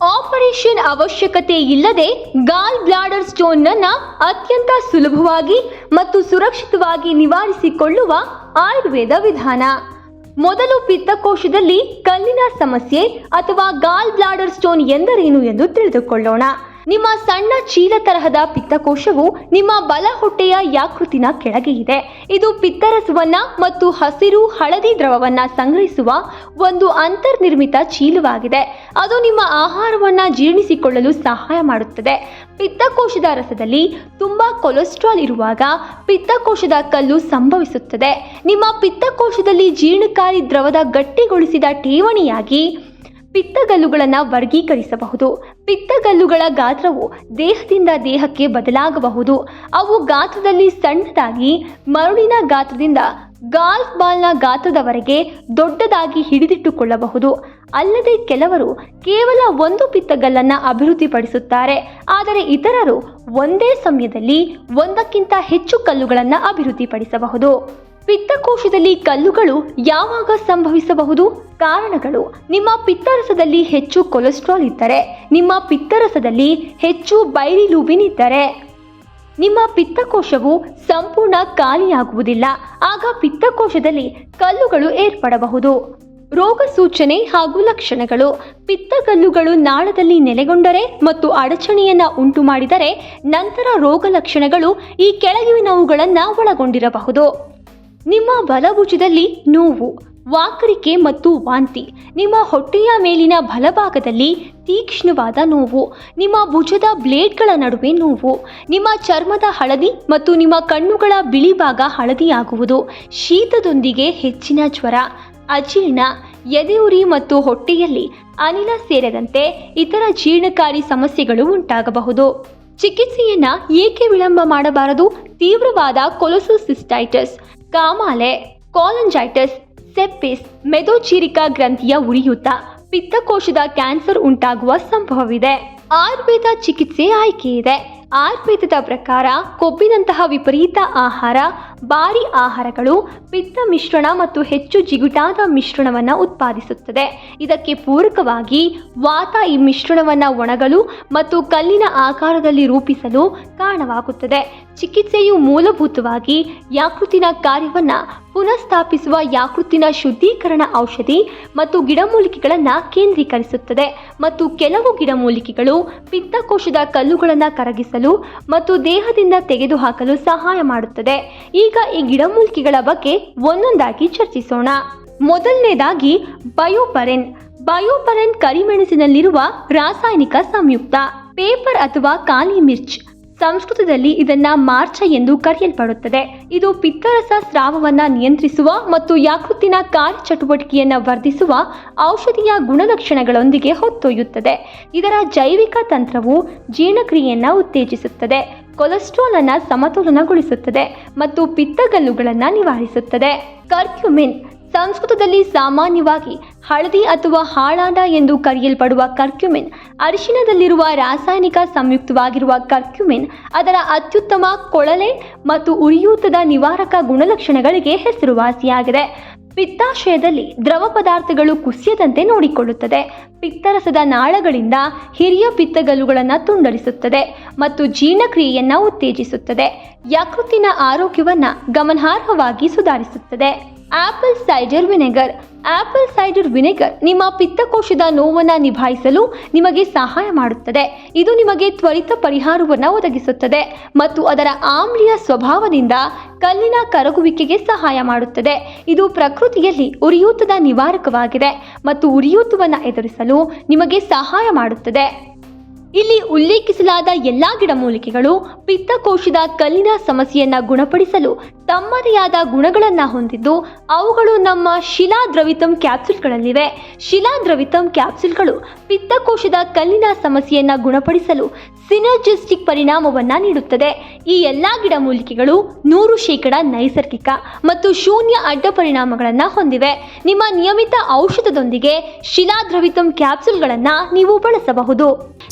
Operation ಅವಶ್ಯಕತೆ ಇಲ್ಲದೆ ಗಾಲ್ bladder stone ಅನ್ನ ಅತ್ಯಂತ ಸುಲಭವಾಗಿ ಮತ್ತು ಸುರಕ್ಷಿತವಾಗಿ ನಿವಾರಿಸಿಕೊಳ್ಳುವ ಆಯುರ್ವೇದ ವಿಧಾನ. ಮೊದಲು ಪಿತ್ತಕೋಶದಲ್ಲಿ ಕಲ್ಲಿನ ಸಮಸ್ಯೆ ಅಥವಾ ಗಾಲ್ ಬ್ಲಾಡರ್ ಸ್ಟೋನ್ ಎಂದರೇನು ಎಂದು ತಿಳಿದುಕೊಳ್ಳೋಣ. ನಿಮ್ಮ ಸಣ್ಣ ಚೀಲ ತರಹದ ಪಿತ್ತಕೋಶವು ನಿಮ್ಮ ಬಲ ಹೊಟ್ಟೆಯ ಯಾಕೃತಿನ ಕೆಳಗೆ ಇದೆ. ಇದು ಪಿತ್ತರಸವನ್ನ ಮತ್ತು ಹಸಿರು ಹಳದಿ ದ್ರವವನ್ನ ಸಂಗ್ರಹಿಸುವ ಒಂದು ಅಂತರ್ನಿರ್ಮಿತ ಚೀಲವಾಗಿದೆ. ಅದು ನಿಮ್ಮ ಆಹಾರವನ್ನ ಜೀರ್ಣಿಸಿಕೊಳ್ಳಲು ಸಹಾಯ ಮಾಡುತ್ತದೆ. ಪಿತ್ತಕೋಶದ ರಸದಲ್ಲಿ ತುಂಬಾ ಕೊಲೆಸ್ಟ್ರಾಲ್ ಇರುವಾಗ ಪಿತ್ತಕೋಶದ ಕಲ್ಲು ಸಂಭವಿಸುತ್ತದೆ. ನಿಮ್ಮ ಪಿತ್ತಕೋಶದಲ್ಲಿ ಜೀರ್ಣಕಾರಿ ದ್ರವದ ಗಟ್ಟಿಗೊಳಿಸಿದ ಠೇವಣಿಯಾಗಿ ಪಿತ್ತಗಲ್ಲುಗಳನ್ನು ವರ್ಗೀಕರಿಸಬಹುದು. ಪಿತ್ತಗಲ್ಲುಗಳ ಗಾತ್ರವು ದೇಹದಿಂದ ದೇಹಕ್ಕೆ ಬದಲಾಗಬಹುದು. ಅವು ಗಾತ್ರದಲ್ಲಿ ಸಣ್ಣದಾಗಿ, ಮರುಳಿನ ಗಾತ್ರದಿಂದ ಗಾಲ್ಫ್ ಬಾಲ್ನ ಗಾತ್ರದವರೆಗೆ ದೊಡ್ಡದಾಗಿ ಹಿಡಿದಿಟ್ಟುಕೊಳ್ಳಬಹುದು. ಅಲ್ಲದೆ ಕೆಲವರು ಕೇವಲ ಒಂದು ಪಿತ್ತಗಲ್ಲನ್ನು ಅಭಿವೃದ್ಧಿಪಡಿಸುತ್ತಾರೆ. ಆದರೆ ಇತರರು ಒಂದೇ ಸಮಯದಲ್ಲಿ ಒಂದಕ್ಕಿಂತ ಹೆಚ್ಚು ಕಲ್ಲುಗಳನ್ನು ಅಭಿವೃದ್ಧಿಪಡಿಸಬಹುದು. ಪಿತ್ತಕೋಶದಲ್ಲಿ ಕಲ್ಲುಗಳು ಯಾವಾಗ ಸಂಭವಿಸಬಹುದು? ಕಾರಣಗಳು. ನಿಮ್ಮ ಪಿತ್ತರಸದಲ್ಲಿ ಹೆಚ್ಚು ಕೊಲೆಸ್ಟ್ರಾಲ್ ಇದ್ದರೆ, ನಿಮ್ಮ ಪಿತ್ತರಸದಲ್ಲಿ ಹೆಚ್ಚು ಬೈರಿಲೂಬಿನ್ ಇದ್ದರೆ. ನಿಮ್ಮ ಪಿತ್ತಕೋಶವು ಸಂಪೂರ್ಣ ಖಾಲಿಯಾಗುವುದಿಲ್ಲ. ಆಗ ಪಿತ್ತಕೋಶದಲ್ಲಿ ಕಲ್ಲುಗಳು ಏರ್ಪಡಬಹುದು. ರೋಗ ಸೂಚನೆ ಹಾಗೂ ಲಕ್ಷಣಗಳು. ಪಿತ್ತಗಲ್ಲುಗಳು ನಾಳದಲ್ಲಿ ನೆಲೆಗೊಂಡರೆ ಮತ್ತು ಅಡಚಣೆಯನ್ನ ಉಂಟು ಮಾಡಿದರೆ ನಂತರ ರೋಗ ಲಕ್ಷಣಗಳು ಈ ಕೆಳಗಿನವುಗಳನ್ನು ಒಳಗೊಂಡಿರಬಹುದು. ನಿಮ್ಮ ಬಲಭುಜದಲ್ಲಿ ನೋವು, ವಾಕರಿಕೆ ಮತ್ತು ವಾಂತಿ. ನಿಮ್ಮ ಹೊಟ್ಟೆಯ ಮೇಲಿನ ಬಲಭಾಗದಲ್ಲಿ ತೀಕ್ಷ್ಣವಾದ ನೋವು. ನಿಮ್ಮ ಭುಜದ ಬ್ಲೇಡ್ಗಳ ನಡುವೆ ನೋವು. ನಿಮ್ಮ ಚರ್ಮದ ಹಳದಿ ಮತ್ತು ನಿಮ್ಮ ಕಣ್ಣುಗಳ ಬಿಳಿ ಭಾಗ ಹಳದಿಯಾಗುವುದು. ಶೀತದೊಂದಿಗೆ ಹೆಚ್ಚಿನ ಜ್ವರ, ಅಜೀರ್ಣ, ಎದೆಯುರಿ ಮತ್ತು ಹೊಟ್ಟೆಯಲ್ಲಿ ಅನಿಲ ಸೇರಿದಂತೆ ಇತರ ಜೀರ್ಣಕಾರಿ ಸಮಸ್ಯೆಗಳು ಉಂಟಾಗಬಹುದು. ಚಿಕಿತ್ಸೆಯನ್ನ ಏಕೆ ವಿಳಂಬ ಮಾಡಬಾರದು? ತೀವ್ರವಾದ ಕೊಲೊಸೋಸಿಸ್ಟೈಟಿಸ್. ಕಾಮಾಲೆ ಕಾಲಂಜೈಟಿಸ್ ಸೆಪ್ಪಿಸ್ ಮೆದೋಚೀರಿಕ ಗ್ರಂಥಿಯ ಉರಿಯೂತ ಪಿತ್ತಕೋಶದ ಕ್ಯಾನ್ಸರ್ ಉಂಟಾಗುವ ಸಂಭವವಿದೆ. ಆಯುರ್ವೇದ ಚಿಕಿತ್ಸೆ ಆಯ್ಕೆ ಇದೆ ಆಯುರ್ವೇದದ ಪ್ರಕಾರ ಕೊಬ್ಬಿನಂತಹ ವಿಪರೀತ ಆಹಾರ, ಭಾರಿ ಆಹಾರಗಳು, ಪಿತ್ತ ಮಿಶ್ರಣ ಮತ್ತು ಹೆಚ್ಚು ಜಿಗುಟಾದ ಮಿಶ್ರಣವನ್ನು ಉತ್ಪಾದಿಸುತ್ತದೆ. ಇದಕ್ಕೆ ಪೂರಕವಾಗಿ ವಾತ ಈ ಮಿಶ್ರಣವನ್ನು ಒಣಗಲು ಮತ್ತು ಕಲ್ಲಿನ ಆಕಾರದಲ್ಲಿ ರೂಪಿಸಲು ಕಾರಣವಾಗುತ್ತದೆ. ಚಿಕಿತ್ಸೆಯು ಮೂಲಭೂತವಾಗಿ ಯಾಕೃತಿನ ಕಾರ್ಯವನ್ನು ಪುನಃಸ್ಥಾಪಿಸುವ ಯಾಕೃತ್ತಿನ ಶುದ್ಧೀಕರಣ ಔಷಧಿ ಮತ್ತು ಗಿಡಮೂಲಿಕೆಗಳನ್ನು ಕೇಂದ್ರೀಕರಿಸುತ್ತದೆ ಮತ್ತು ಕೆಲವು ಗಿಡಮೂಲಿಕೆಗಳು ಪಿತ್ತಕೋಶದ ಕಲ್ಲುಗಳನ್ನು ಕರಗಿಸಲು ಮತ್ತು ದೇಹದಿಂದ ತೆಗೆದುಹಾಕಲು ಸಹಾಯ ಮಾಡುತ್ತದೆ. ಈಗ ಈ ಗಿಡಮೂಲಿಕೆಗಳ ಬಗ್ಗೆ ಒಂದೊಂದಾಗಿ ಚರ್ಚಿಸೋಣ. ಮೊದಲನೇದಾಗಿ ಬಯೋಪರೆನ್. ಬಯೋಪರೆನ್ ಕರಿಮೆಣಸಿನಲ್ಲಿರುವ ರಾಸಾಯನಿಕ ಸಂಯುಕ್ತ, ಪೇಪರ್ ಅಥವಾ ಕಾಲಿ ಮಿರ್ಚ್. ಸಂಸ್ಕೃತದಲ್ಲಿ ಇದನ್ನ ಮಾರ್ಚ ಎಂದು ಕರೆಯಲ್ಪಡುತ್ತದೆ. ಇದು ಪಿತ್ತರಸ ಸ್ರಾವವನ್ನು ನಿಯಂತ್ರಿಸುವ ಮತ್ತು ಯಾಕೃತಿನ ಕಾರ್ಯಚಟುವಟಿಕೆಯನ್ನು ವರ್ಧಿಸುವ ಔಷಧೀಯ ಗುಣಲಕ್ಷಣಗಳೊಂದಿಗೆ ಹೊತ್ತೊಯ್ಯುತ್ತದೆ. ಇದರ ಜೈವಿಕ ತಂತ್ರವು ಜೀರ್ಣಕ್ರಿಯೆಯನ್ನು ಉತ್ತೇಜಿಸುತ್ತದೆ. ಕೊಲೆಸ್ಟ್ರಾಲ್ ಅನ್ನು ಸಮತೋಲನಗೊಳಿಸುತ್ತದೆ ಮತ್ತು ಪಿತ್ತಗಲ್ಲುಗಳನ್ನು ನಿವಾರಿಸುತ್ತದೆ. ಕರ್ಕ್ಯುಮಿನ್, ಸಂಸ್ಕೃತದಲ್ಲಿ ಸಾಮಾನ್ಯವಾಗಿ ಹಳದಿ ಅಥವಾ ಹಾಳಾಡ ಎಂದು ಕರೆಯಲ್ಪಡುವ ಕರ್ಕ್ಯುಮಿನ್ ಅರಿಶಿನದಲ್ಲಿರುವ ರಾಸಾಯನಿಕ ಸಂಯುಕ್ತವಾಗಿರುವ ಕರ್ಕ್ಯುಮಿನ್, ಅದರ ಅತ್ಯುತ್ತಮ ಕೊಳಲೆ ಮತ್ತು ಉರಿಯೂತದ ನಿವಾರಕ ಗುಣಲಕ್ಷಣಗಳಿಗೆ ಹೆಸರುವಾಸಿಯಾಗಿದೆ. ಪಿತ್ತಾಶಯದಲ್ಲಿ ದ್ರವ ಪದಾರ್ಥಗಳು ಕುಸಿಯದಂತೆ ನೋಡಿಕೊಳ್ಳುತ್ತದೆ. ಪಿತ್ತರಸದ ನಾಳಗಳಿಂದ ಹಿರಿಯ ಪಿತ್ತಗಲ್ಲುಗಳನ್ನು ತುಂಡರಿಸುತ್ತದೆ ಮತ್ತು ಜೀರ್ಣಕ್ರಿಯೆಯನ್ನು ಉತ್ತೇಜಿಸುತ್ತದೆ. ಯಕೃತ್ತಿನ ಆರೋಗ್ಯವನ್ನು ಗಮನಾರ್ಹವಾಗಿ ಸುಧಾರಿಸುತ್ತದೆ. Apple cider vinegar. Apple cider vinegar ನಿಮ್ಮ ಪಿತ್ತಕೋಶದ ನೋವನ್ನು ನಿಭಾಯಿಸಲು ನಿಮಗೆ ಸಹಾಯ ಮಾಡುತ್ತದೆ. ಇದು ನಿಮಗೆ ತ್ವರಿತ ಪರಿಹಾರವನ್ನು ಒದಗಿಸುತ್ತದೆ ಮತ್ತು ಅದರ ಆಮ್ಲೀಯ ಸ್ವಭಾವದಿಂದ ಕಲ್ಲಿನ ಕರಗುವಿಕೆಗೆ ಸಹಾಯ ಮಾಡುತ್ತದೆ. ಇದು ಪ್ರಕೃತಿಯಲ್ಲಿ ಉರಿಯೂತದ ನಿವಾರಕವಾಗಿದೆ ಮತ್ತು ಉರಿಯೂತವನ್ನು ಎದುರಿಸಲು ನಿಮಗೆ ಸಹಾಯ ಮಾಡುತ್ತದೆ. ಇಲ್ಲಿ ಉಲ್ಲೇಖಿಸಲಾದ ಎಲ್ಲಾ ಗಿಡಮೂಲಿಕೆಗಳು ಪಿತ್ತಕೋಶದ ಕಲ್ಲಿನ ಸಮಸ್ಯೆಯನ್ನ ಗುಣಪಡಿಸಲು ತಮ್ಮದೇ ಆದ ಗುಣಗಳನ್ನು ಹೊಂದಿದ್ದು ಅವುಗಳು ನಮ್ಮ ಶಿಲಾದ್ರವಿತಂ ಕ್ಯಾಪ್ಸುಲ್ಗಳಲ್ಲಿವೆ. ಶಿಲಾದ್ರವಿತಂ ಕ್ಯಾಪ್ಸುಲ್ಗಳು ಪಿತ್ತಕೋಶದ ಕಲ್ಲಿನ ಸಮಸ್ಯೆಯನ್ನ ಗುಣಪಡಿಸಲು ಸಿನರ್ಜಿಸ್ಟಿಕ್ ಪರಿಣಾಮವನ್ನ ನೀಡುತ್ತದೆ. ಈ ಎಲ್ಲ ಗಿಡಮೂಲಿಕೆಗಳು ನೂರು ಶೇಕಡ ನೈಸರ್ಗಿಕ ಮತ್ತು ಶೂನ್ಯ ಅಡ್ಡ ಪರಿಣಾಮಗಳನ್ನು ಹೊಂದಿವೆ. ನಿಮ್ಮ ನಿಯಮಿತ ಔಷಧದೊಂದಿಗೆ ಶಿಲಾದ್ರವಿತಂ ಕ್ಯಾಪ್ಸುಲ್ಗಳನ್ನು ನೀವು ಬಳಸಬಹುದು.